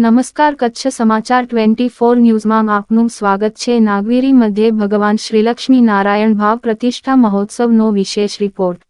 નમસ્કાર, કચ્છ સમાચાર twenty four ન્યૂઝમાં આપનું સ્વાગત છે. નાગવીરી મધ્યે ભગવાન શ્રીલક્ષ્મી નારાયણ ભાવ પ્રતિષ્ઠા મહોત્સવનો વિશેષ રિપોર્ટ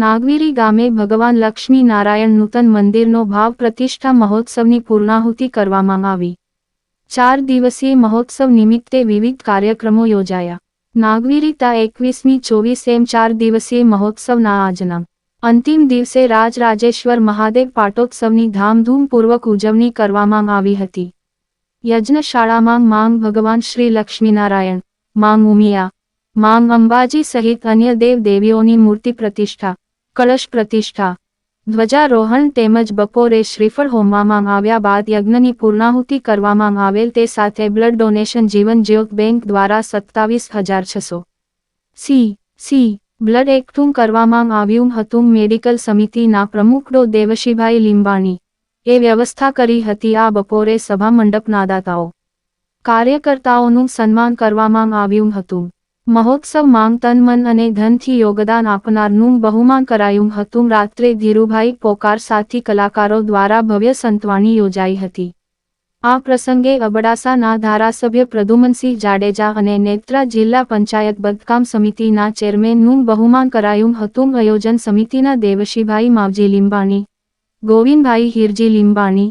નાગવીરી ગામે ભગવાન લક્ષ્મી નારાયણ નૂતન મંદિરનો ભાવ પ્રતિષ્ઠા મહોત્સવની પૂર્ણાહુતિ કરવામાં આવી. ચાર દિવસીય મહોત્સવ નિમિત્તે વિવિધ કાર્યક્રમો યોજાયા. નાગવીરી તા એકવીસમી ચોવીસ એમ ચાર દિવસીય મહોત્સવના આજના અંતિમ દિવસે રાજરાજેશ્વર મહાદેવ પાટોત્સવની ધામધૂમપૂર્વક ઉજવણી કરવામાં આવી હતી. યજ્ઞશાળામાં માંગ ભગવાન શ્રી લક્ષ્મીનારાયણ, માંગ ઉમિયા, માંગ અંબાજી સહિત અન્ય દેવ દેવીઓની મૂર્તિ પ્રતિષ્ઠા કળશ પ્રતિષ્ઠા. ધ્વજારોહણ તેમજ બપોરે શ્રીફળ હોમવામાં આવ્યા બાદ યજ્ઞની પૂર્ણાહુતિ કરવામાં આવેલ તે સાથે બ્લડ ડોનેશન જીવન જ્યોત બેંક દ્વારા સત્તાવીસ હજાર છસો. સી. સી. બ્લડ એકઠું કરવામાં આવ્યું હતું મેડિકલ સમિતિના પ્રમુખ ડો દેવશીભાઈ લીંબાણી. એ વ્યવસ્થા કરી હતી આ બપોરે સભા મંડપના દાતાઓ. કાર્યકર્તાઓનું સન્માન કરવામાં આવ્યું હતું. મહોત્સવ માંગ તન મન અને ધનથી યોગદાન આપનારનું બહુમાન કરાયું હતું. રાત્રે ધીરુભાઈ પોકાર સાથી કલાકારો દ્વારા ભવ્ય સંતવાણી યોજાઈ હતી. આ પ્રસંગે અબડાસાના ધારાસભ્ય પ્રદુમનસિંહ જાડેજા અને નેત્રા જિલ્લા પંચાયત બદકામ સમિતિના ચેરમેનનું બહુમાન કરાયું હતું. આયોજન સમિતિના દેવશીભાઈ માવજી લીંબાણી, ગોવિંદભાઈ હિરજી લીંબાણી,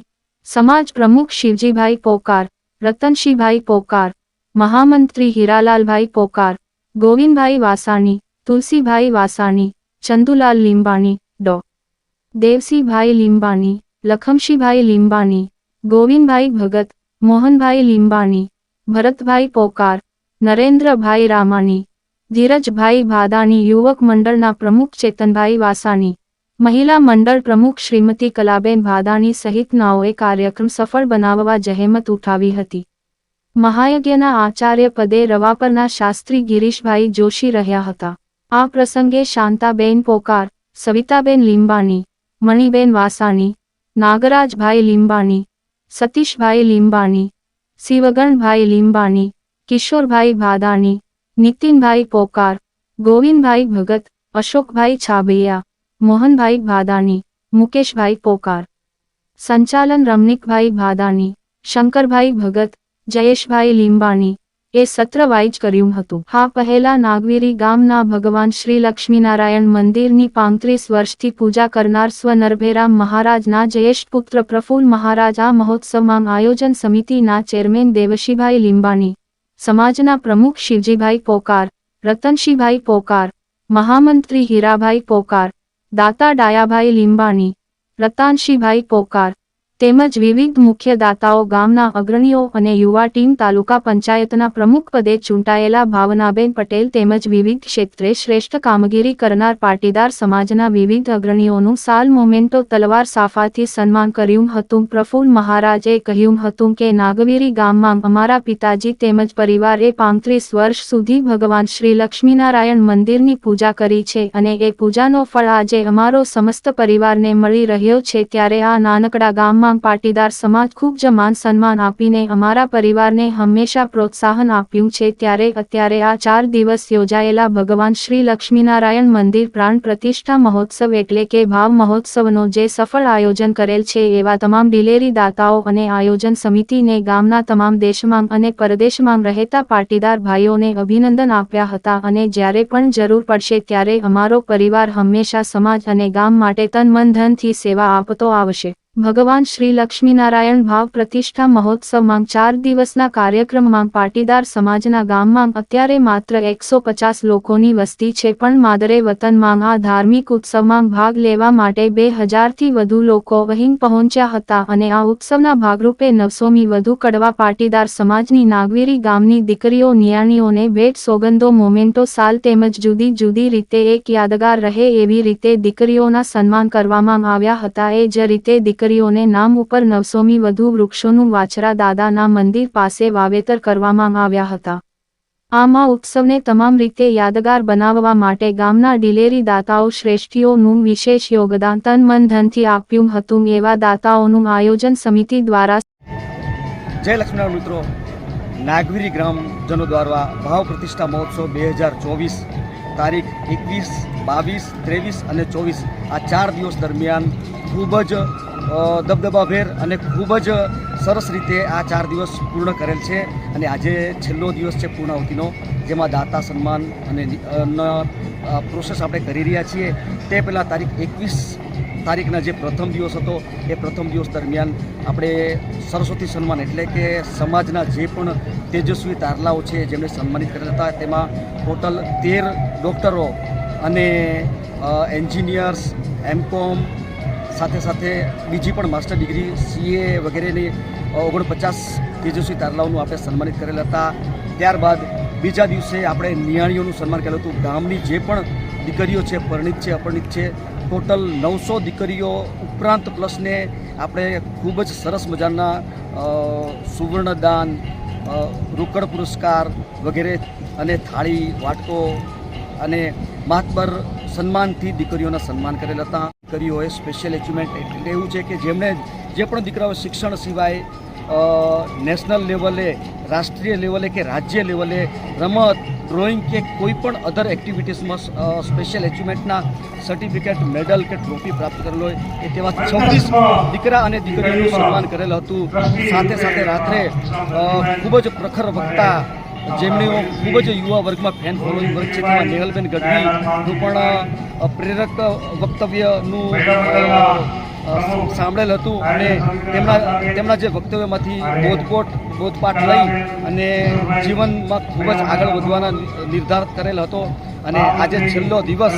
સમાજ પ્રમુખ શિવજીભાઈ પોકાર, રતનશીભાઈ પોકાર, મહામંત્રી હીરાલાલભાઈ પોકાર ગોવિંદભાઈ વાસાણી, તુલસીભાઈ વાસાણી, ચંદુલાલ લીંબાણી, ડો. દેવસીભાઈ લીંબાણી, લખમશીભાઈ લીંબાણી, ગોવિંદભાઈ ભગત, મોહનભાઈ લીંબાણી, ભરતભાઈ પોકાર, નરેન્દ્રભાઈ રામાણી, ધીરજભાઈ ભાદાણી યુવક મંડળના પ્રમુખ ચેતનભાઈ વાસાણી, મહિલા મંડળ પ્રમુખ શ્રીમતી કલાબેન ભાદાણી સહિતનાઓએ કાર્યક્રમ સફળ બનાવવા જહેમત ઉઠાવી હતી. મહાયજ્ઞના આચાર્ય પદે રવાપરના શાસ્ત્રી ગિરીશભાઈ જોશી રહ્યા હતા. આ પ્રસંગે શાંતાબેન પોકાર, સવિતાબેન લીંબાણી, મણિબેન વાસાણી, નાગરાજભાઈ લીંબાણી, સતીશભાઈ લીંબાણી, શિવગણભાઈ લીંબાણી, કિશોરભાઈ ભાદાણી, નીતિનભાઈ પોકાર, ગોવિંદભાઈ ભગત, અશોકભાઈ છાબૈયા, મોહનભાઈ ભાદાણી, મુકેશભાઈ પોકાર. સંચાલન રમણીકભાઈ ભાદાણી, શંકરભાઈ ભગત જયેશભાઈ લીંબાણી. એ સત્ર વાઇજ કર્યું હતું. હા, પહેલા નાગવીરી ગામના ભગવાન શ્રી લક્ષ્મીનારાયણ મંદિરની પાંત્રીસ વર્ષથી પૂજા કરનાર સ્વ નરભેરામ મહારાજના જયેશપુત્ર પ્રફુલ્લ મહારાજ આ મહોત્સવમાં આયોજન સમિતિના ચેરમેન દેવશીભાઈ લીંબાણી, સમાજના પ્રમુખ શિવજીભાઈ પોકાર, રતનશીભાઈ પોકાર, મહામંત્રી હીરાભાઈ પોકાર, દાતા ડાયાભાઈ લીંબાણી, રતાનશીભાઈ પોકાર તેમજ વિવિધ મુખ્ય દાતાઓ ગામના અગ્રણીઓ અને યુવા ટીમ તાલુકા પંચાયતના પ્રમુખ પદે ચૂંટાયેલા ભાવનાબેન પટેલ તેમજ વિવિધ ક્ષેત્રે શ્રેષ્ઠ કામગીરી કરનાર પાટીદાર સમાજના વિવિધ અગ્રણીઓનું સાલ મોમેન્ટો તલવાર સાફાથી સન્માન કર્યું હતું. પ્રફુલ્લ મહારાજે કહ્યું હતું કે, નાગવીરી ગામમાં અમારા પિતાજી તેમજ પરિવારે પાંત્રીસ વર્ષ સુધી ભગવાન શ્રી લક્ષ્મીનારાયણ મંદિરની પૂજા કરી છે અને એ પૂજાનો ફળ આજે અમારો સમસ્ત પરિવારને મળી રહ્યો છે. ત્યારે આ નાનકડા ગામમાં પાટીદાર સમાજ ખૂબ જ માન સન્માન આપીને અમારા પરિવારને હંમેશા પ્રોત્સાહન આપ્યું છે. ત્યારે અત્યારે આ ચાર દિવસ યોજાયેલા ભગવાન શ્રી લક્ષ્મીનારાયણ મંદિર પ્રાણ પ્રતિષ્ઠા મહોત્સવ એટલે કે ભાવ મહોત્સવનો જે સફળ આયોજન કરેલ છે એવા તમામ ડિલેરી દાતાઓ અને આયોજન સમિતિને ગામના તમામ દેશમાં અને પરદેશમાં રહેતા પાટીદાર ભાઈઓને અભિનંદન આપ્યા હતા અને જ્યારે પણ જરૂર પડશે ત્યારે અમારો પરિવાર હંમેશા સમાજ અને ગામ માટે તન મન ધનથી સેવા આપતો આવશે. ભગવાન શ્રી લક્ષ્મીનારાયણ ભાવ પ્રતિષ્ઠા મહોત્સવમાં ચાર દિવસના કાર્યક્રમમાં પાટીદાર સમાજના ગામમાં અત્યારે માત્ર એકસો પચાસ લોકોની વસ્તી છે પણ માદરે વતનમાં આ ધાર્મિક ઉત્સવમાં ભાગ લેવા માટે બે હજારથી વધુ લોકો અહીં પહોંચ્યા હતા અને આ ઉત્સવના ભાગરૂપે નવસોમી વધુ કડવા પાટીદાર સમાજની નાગવીરી ગામની દીકરીઓ, નિયાણીઓને ભેટ, સોગંદો, મોમેન્ટો, સાલ તેમજ જુદી જુદી રીતે એક યાદગાર રહે એવી રીતે દીકરીઓના સન્માન કરવામાં આવ્યા હતા. એ જ રીતે દીકરીઓને નામ ઉપર નવસોમી વધુ વૃક્ષોનું વાછરા દાદાના મંદિર પાસે વાવેતર કરવામાં આવ્યા હતા. આમાં ઉત્સવને તમામ રીતે યાદગાર બનાવવા માટે ગામના ડિલેરી દાતાઓ શ્રેષ્ઠીઓનું વિશેષ યોગદાન તન મન ધનથી આપ્યું હતું એવા દાતાઓનું આયોજન સમિતિ દ્વારા જય લક્ષ્મીનારાયણ મિત્રો. નાગવીરી ગ્રામજનો દ્વારા ભાવ પ્રતિષ્ઠા મહોત્સવ બે હજાર ચોવીસ તારીખ એકવીસ, બાવીસ, ત્રેવીસ અને ચોવીસ. આ ચાર દિવસ દરમિયાન ખૂબ જ દબદબાભેર અને ખૂબ જ સરસ રીતે આ ચાર દિવસ પૂર્ણ કરેલ છે અને આજે છેલ્લો દિવસ છે પૂર્ણાહુતિનો, જેમાં દાતા સન્માન અને પ્રોસેસ આપણે કરી રહ્યા છીએ. તે પહેલાં તારીખ એકવીસ તારીખના જે પ્રથમ દિવસ હતો, એ પ્રથમ દિવસ દરમિયાન આપણે સરસ્વતી સન્માન એટલે કે સમાજના જે પણ તેજસ્વી તારલાઓ છે, જેમને સન્માનિત કરેલા હતા, તેમાં ટોટલ તેર ડૉક્ટરો અને એન્જિનિયર્સ, એમકોમ, સાથે સાથે બીજી પણ માસ્ટર ડિગ્રી, સીએ વગેરેની ઓગણપચાસ તેજસ્વી તારલાઓનું આપણે સન્માનિત કરેલા હતા. ત્યારબાદ બીજા દિવસે આપણે નિયાણીઓનું સન્માન કરેલું હતું. ગામની જે પણ દીકરીઓ છે, પરિણિત છે, અપરિણિત છે ટોટલ નવસો દીકરીઓ ઉપરાંત પ્લસને આપણે ખૂબ જ સરસ મજાના સુવર્ણદાન રોકડ પુરસ્કાર વગેરે અને થાળી, વાટકો અને માતબર સન્માનથી દીકરીઓના સન્માન કરેલા હતા. દીકરીઓએ સ્પેશિયલ એચિવમેન્ટ એટલે એવું છે કે જેમણે જે પણ દીકરાઓ શિક્ષણ સિવાય નેશનલ લેવલે રાષ્ટ્રીય લેવલે કે રાજ્ય લેવલે રમત ડ્રોઈંગ કે કોઈ પણ અધર એક્ટિવિટીઝમાં સ્પેશિયલ એચિવમેન્ટના સર્ટિફિકેટ મેડલ કે ટ્રોફી પ્રાપ્ત કરેલ હોય, એ તેવા છવ્વીસ દીકરા અને દીકરીઓનું સન્માન કરેલ હતું. સાથે સાથે રાત્રે ખૂબ જ પ્રખર વક્તા જેમણે ખૂબ જ યુવા વર્ગમાં ફેન ફોલોઈંગ વર્ગ છે તેમાં નેહલબેન ગઢવીનું પણ પ્રેરક વક્તવ્યનું સાંભળેલ હતું અને તેમના તેમના જે વક્તવ્યમાંથી બોધપોટ બોધપાઠ લઈ અને જીવનમાં ખૂબ જ આગળ વધવાના નિર્ધાર કરેલ હતો અને આજે છેલ્લો દિવસ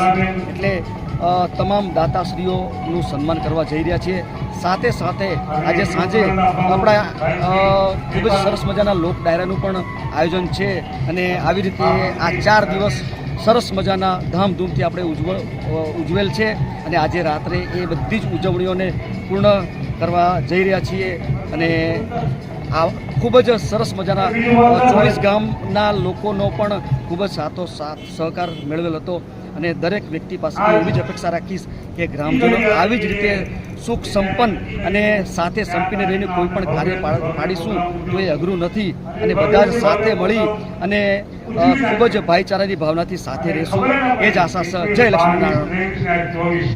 એટલે તમામ દાતાશ્રીઓનું સન્માન કરવા જઈ રહ્યા છીએ. સાથે સાથે આજે સાંજે આપણા ખૂબ જ સરસ મજાના લોક ડાયરાનું પણ આયોજન છે અને આવી રીતે આ ચાર દિવસ સરસ મજાના ધામધૂમથી આપણે ઉજવ ઉજવેલ છે. અને આજે રાત્રે એ બધી જ ઉજવણીઓને પૂર્ણ કરવા જઈ રહ્યા છીએ. અને આ ખૂબ જ સરસ મજાના ચોવીસ ગામના લોકોનો પણ ખૂબ જ સાતો સાથ, સહકાર મેળવેલ હતો. અને દરેક વ્યક્તિ પાસેથી એવી જ અપેક્ષા રાખીશ કે ગ્રામજનો આવી જ રીતે સુખ સંપન્ન અને સાથે સંપીને રહીને કોઈ પણ કાર્ય પાડ- પાડીશું તો એ અઘરું નથી અને બધા જ સાથે મળી અને ખૂબ જ ભાઈચારાની ભાવનાથી સાથે રહેશું. એ જ આશા જય લક્ષ્મીનારાયણ.